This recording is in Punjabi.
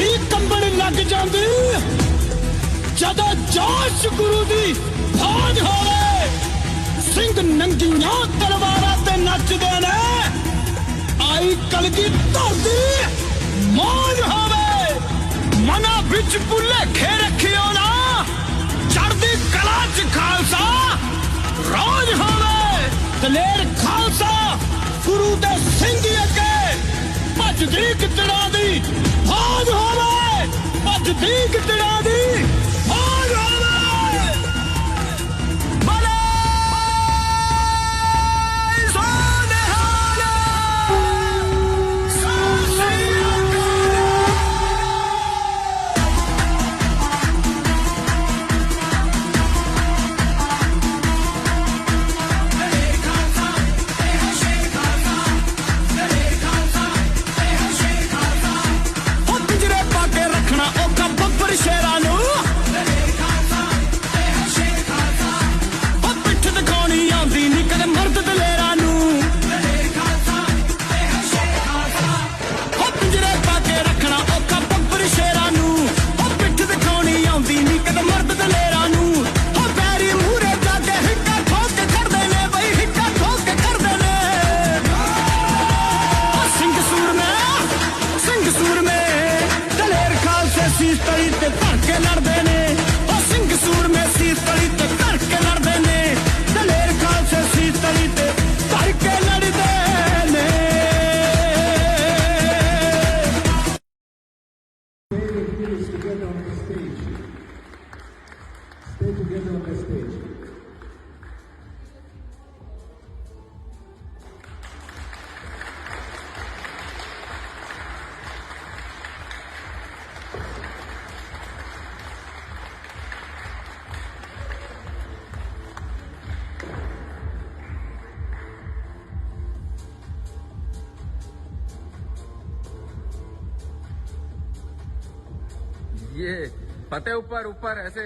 ਧਰਤੀ ਕੰਬਣ ਲੱਗ ਜਾਂਦੀ। ਜਦੋਂ ਜੋਸ਼ ਗੁਰੂ ਦੀ ਫੌਜ ਹੋਵੇ, ਸਿੰਘ ਨੰਗੀਆਂ ਤਲਵਾਰਾਂ ਤੇ ਨੱਚਦੇ ਨੇ। ਆਈ ਕਲਗੀ ਧਰਦੀ ਮੌਜ ਹੋਵੇ। ਮਨਾ ਵਿੱਚ ਭੁਲੇਖੇ ਰੱਖਿਓ ਨਾ। ਚੜਦੀ ਕਲਾ ਚ ਖਾਲਸਾ ਰੋਜ ਹੋਵੇ। ਦਲੇਰ ਖਾਲਸਾ ਗੁਰੂ ਦੇ ਸਿੰਘ ਅੱਗੇ। ਭੱਜਦੀ ਕਿਤੜਾ ਦੀ ਭੱਜਦੀ ਕਿਤੜਾ ਦੀ। together on the stage. ये फतेह ऊपर ऊपर ऐसे